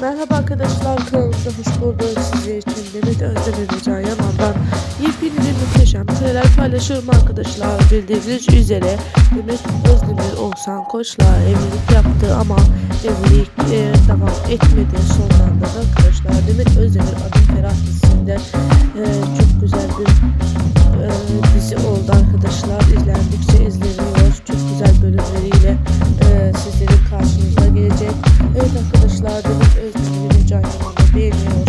Merhaba arkadaşlar kanalımıza hoş bulduk. Sizler için Demet Özdemir Yaman'dan yepyeni bir muhteşem kareler paylaşıyorum arkadaşlar. Bildiğiniz üzere Demet Özdemir Oğuzhan Koç'la evlilik yaptı ama evlilik e, devam etmedi sonlandı arkadaşlar. Demet Özdemir Adım Ferah dizisinde e, çok güzel bir arkadaşlar. Deniz Öztürk'ü canlı bilmiyorum.